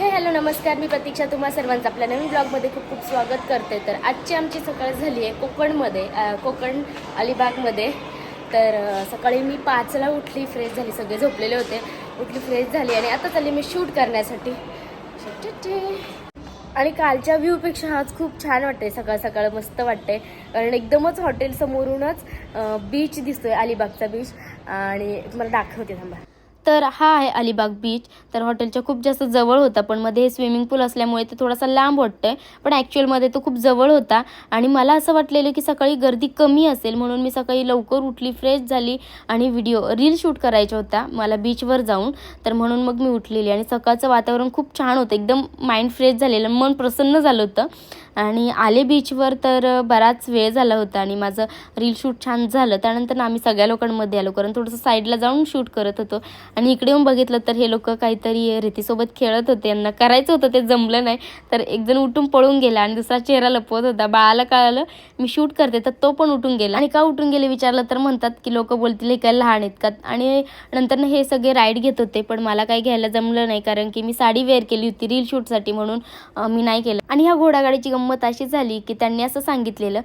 हे हॅलो नमस्कार. मी प्रतीक्षा तुम्हा सर्वांचं आपल्या नवीन ब्लॉगमध्ये खूप खूप स्वागत करते. तर आजची आमची सकाळ झाली आहे कोकणमध्ये कोकण अलिबागमध्ये. तर सकाळी मी पाचला उठली फ्रेश झाली. सगळे झोपलेले होते. उठली फ्रेश झाली आणि आता चालली मी शूट करण्यासाठी. आणि कालच्या व्ह्यूपेक्षा आज खूप छान वाटते सकाळ सकाळ मस्त वाटते कारण एकदमच हॉटेल समोरूनच बीच दिसतोय अलिबागचा बीच आणि तुम्हाला दाखवते थांबा. तर हा आहे अलिबाग बीच तर हॉटेलच्या खूप जास्त जवळ होता पण मध्ये स्विमिंग पूल असल्यामुळे ते थोडासा लांब वाटतंय. पण ॲक्च्युअलमध्ये तो खूप जवळ होता आणि मला असं वाटलेलं की सकाळी गर्दी कमी असेल म्हणून मी सकाळी लवकर उठली फ्रेश झाली आणि व्हिडिओ रील शूट करायचा होता मला बीचवर जाऊन. तर म्हणून मग मी उठलेली आणि सकाळचं वातावरण खूप छान होतं. एकदम माइंड फ्रेश झालेलं मन प्रसन्न झालं होतं. आणि आले बीचवर तर बराच वेळ झाला होता आणि माझं रील शूट छान झालं. त्यानंतर ना आम्ही सगळ्या लोकांमध्ये आलो. कारण थोडंसं साईडला जाऊन शूट करत होतो. आणि इकडे येऊन बघितलं तर हे लोक काहीतरी रेतीसोबत खेळत होते. यांना करायचं होतं ते जमलं नाही. तर एकजण उठून पळून गेला आणि दुसरा चेहरा लपवत होता. बाळाला कळालं मी शूट करते. तर तो पण उठून गेला. आणि का उठून गेले विचारलं तर म्हणतात की लोक बोलतील हे काय लहान आहेत का? आणि नंतर हे सगळे राईड घेत होते. पण मला काही घ्यायला जमलं नाही. कारण की मी साडी वेअर केली होती रील शूटसाठी म्हणून मी नाही केलं. आणि ह्या घोडागाडीची गंमत अशी झाली की त्यांनी असं सांगितलेलं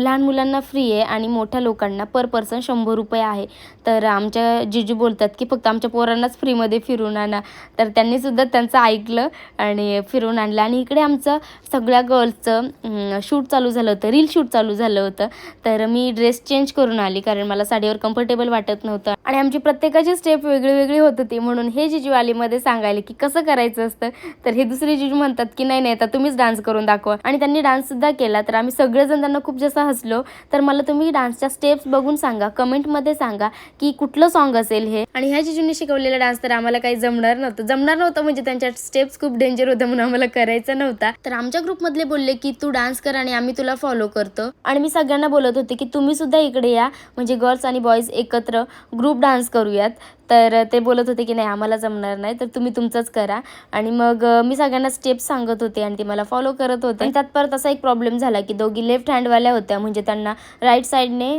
लहान मुलांना फ्री आहे आणि मोठ्या लोकांना पर पर्सन शंभर रुपये आहे. तर आमच्या जिजू बोलतात की फक्त आमच्या पोरांनाच फ्रीमध्ये फिरून आणा. तर त्यांनीसुद्धा त्यांचं ऐकलं आणि फिरून आणलं. आणि इकडे आमचं सगळ्या गर्ल्सचं शूट चालू झालं होतं. रील शूट चालू झालं होतं. तर मी ड्रेस चेंज करून आली कारण मला साडीवर कम्फर्टेबल वाटत नव्हतं. आणि आमची प्रत्येकाची स्टेप वेगळी वेगळी होत होती. म्हणून हे जिजू आलीमध्ये सांगायला की कसं करायचं असतं? तर हे दुसरे जिजू म्हणतात की नाही नाही आता तुम्हीच डान्स करून दाखवा. आणि त्यांनी डान्स सुद्धा केला. तर आम्ही सगळेजण त्यांना खूप जसं हसलो तर मला तुम्ही डान्सच्या स्टेप्स बघून सांगा. कमेंटमध्ये सांगा की कुठलं सॉन्ग असेल हे. आणि ह्या जिजूंनी शिकवलेला डान्स तर आम्हाला काही जमणार नव्हतं. जमणार नव्हतं म्हणजे त्यांच्या स्टेप्स खूप डेंजर होत्या म्हणून आम्हाला करायचा नव्हता. तर आमच्या ग्रुपमधले बोलले की तू डान्स कर आणि आम्ही तुला फॉलो करतो. आणि मी सगळ्यांना बोलत होते की तुम्ही सुद्धा इकडे या. म्हणजे गर्ल्स आणि बॉईज एकत्र ग्रुप डान्स करूयात. तर ते बोलत होते की नाही आम्हाला जमणार नाही तर तुम्ही तुमचंच करा. आणि मग मी सगळ्यांना स्टेप्स सांगत होते आणि ते मला फॉलो करत होते. आणि त्यात परत असा एक प्रॉब्लेम झाला की दोघी लेफ्ट हँडवाल्या होत्या म्हणजे त्यांना राईट साईडने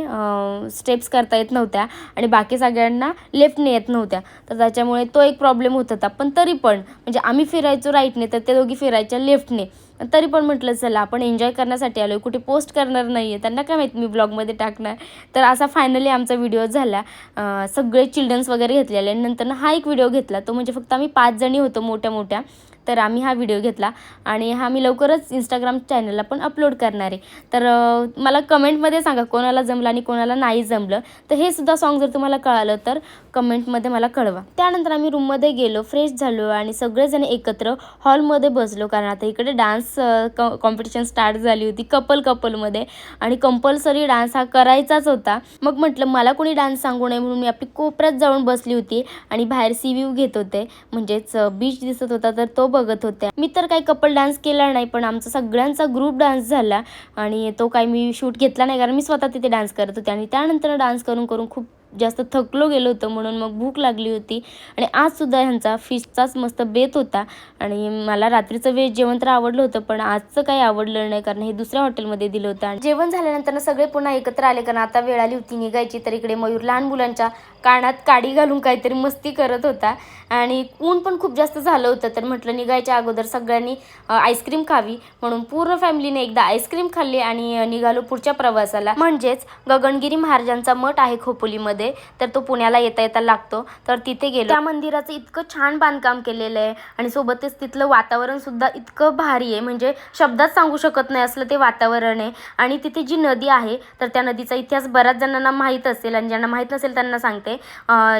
स्टेप्स करता येत नव्हत्या आणि बाकी सगळ्यांना लेफ्टने येत नव्हत्या. तर त्याच्यामुळे तो एक प्रॉब्लेम होत होता. पण तरी पण म्हणजे आम्ही फिरायचो राईटने तर ते दोघी फिरायच्या लेफ्टने तरी पण म्हटलं चला आपण एन्जॉय करण्यासाठी आलो कुठे पोस्ट करणार नाही आहे त्यांना काय माहीत मी ब्लॉगमध्ये टाकणार? तर असा फायनली आमचा व्हिडिओ झाला. सगळे चिल्ड्रन्स वगैरे घेतलेले नंतर हा एक व्हिडिओ घेतला. तो म्हणजे फक्त आम्ही पाच जणी होतो मोठ्या मोठ्या तर आम्ही हा व्हिडिओ घेतला आणि हा मी लवकरच इंस्टाग्राम चॅनलला पण अपलोड करणार आहे. तर मला कमेंटमध्ये सांगा कोणाला जमलं आणि कोणाला नाही जमलं. तर हे सुद्धा सॉन्ग जर तुम्हाला कळालं तर कमेंटमध्ये मला कळवा. त्यानंतर आम्ही रूममध्ये गेलो फ्रेश झालो आणि सगळेजण एकत्र हॉलमध्ये बसलो कारण आता इकडे डान्स कॉम्पिटिशन स्टार्ट झाली होती कपल कपलमध्ये आणि कंपल्सरी डान्स हा करायचाच होता. मग म्हटलं मला कोणी डान्स सांगू नये म्हणून मी आपली कोपऱ्यात जाऊन बसली होती आणि बाहेर सी व्ह्यू घेत होते. म्हणजेच बीच दिसत होता तर तो बघत होते मी तर काही कपल डान्स केला नाही पण आमचा सगळ्यांचा ग्रुप डान्स झाला. आणि तो काही मी शूट घेतला नाही कारण मी स्वतः तिथे डान्स करत होते. आणि त्यानंतर डान्स करून करून खूप जास्त थकलो गेलो होतो म्हणून मग भूक लागली होती. आणि आजसुद्धा ह्यांचा फिशचाच मस्त बेत होता. आणि मला रात्रीचं वेज जेवण तर आवडलं होतं पण आजचं काही आवडलं नाही कारण हे दुसऱ्या हॉटेलमध्ये दिलं होतं. आणि जेवण झाल्यानंतर सगळे पुन्हा एकत्र आले कारण आता वेळ आली होती निघायची तर इकडे मयूर लहान मुलांच्या कानात काडी घालून काहीतरी मस्ती करत होता. आणि ऊन पण खूप जास्त झालं होतं तर म्हटलं निघायच्या अगोदर सगळ्यांनी आईस्क्रीम खावी. म्हणून पूर्ण फॅमिलीने एकदा आईस्क्रीम खाल्ली आणि निघालो पुढच्या प्रवासाला. म्हणजेच गगनगिरी महाराजांचा मठ आहे खोपोलीमध्ये. तर तो पुण्याला येता येता लागतो. तर तिथे गेलो. त्या मंदिराचं इतकं छान बांधकाम केलेलं आहे आणि सोबतच तिथलं वातावरण सुद्धा इतकं भारी आहे. म्हणजे शब्दात सांगू शकत नाही असलं ते वातावरण आहे. आणि तिथे जी नदी आहे तर त्या नदीचा इतिहास बऱ्याच जणांना माहीत असेल आणि ज्यांना माहीत नसेल त्यांना सांगते.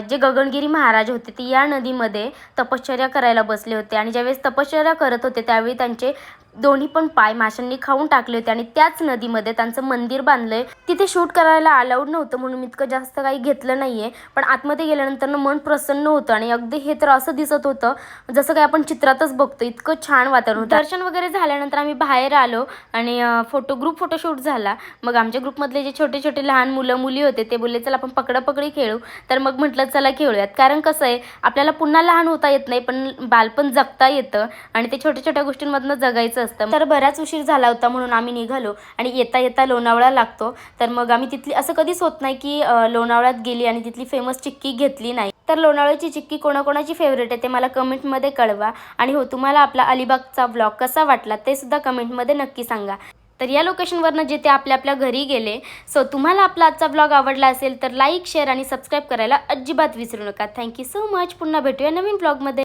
जे गगनगिरी महाराज होते ते या नदीमध्ये तपश्चर्या करायला बसले होते. आणि ज्यावेळेस तपश्चर्या करत होते त्यावेळी त्यांचे दोन्ही पण पाय माशांनी खाऊन टाकले होते आणि त्याच नदीमध्ये त्यांचं मंदिर बांधलंय. तिथे शूट करायला अलाउड नव्हतं म्हणून इतकं जास्त काही घेतलं नाही आहे पण आतमध्ये गेल्यानंतर मन प्रसन्न होतं आणि अगदी हे तर असं दिसत होतं जसं काही आपण चित्रातच बघतो इतकं छान वातावरण होतं. दर्शन वगैरे झाल्यानंतर आम्ही बाहेर आलो आणि फोटो ग्रुप फोटोशूट झाला. मग आमच्या ग्रुपमधले जे छोटे छोटे लहान मुलं मुली होते ते बोलले चला आपण पकडापकडी खेळू. तर मग म्हटलं चला खेळूयात. कारण कसं आहे आपल्याला पुन्हा लहान होता येत नाही पण बालपण जगता येतं आणि ते छोट्या छोट्या गोष्टींमधनं जगायचं असतं. तर बराच उशीर झाला होता म्हणून आम्ही निघालो आणि येता येता लोणावळा लागतो. तर मग आम्ही तिथली असं कधीच होत नाही की लोणावळ्यात गेली आणि तिथली फेमस चिक्की घेतली नाही. तर लोणावळ्याची चिक्की कोणाकोणाची फेवरेट आहे ते मला कमेंटमध्ये कळवा. आणि हो तुम्हाला आपला अलिबागचा ब्लॉग कसा वाटला ते सुद्धा कमेंटमध्ये नक्की सांगा. तर या लोकेशनवरनं जे ते आपल्या आपल्या घरी गेले सो तुम्हाला आपला आजचा ब्लॉग आवडला असेल तर लाईक शेअर आणि सबस्क्राईब करायला अजिबात विसरू नका. थँक्यू सो मच पुन्हा भेटूया नवीन ब्लॉगमध्ये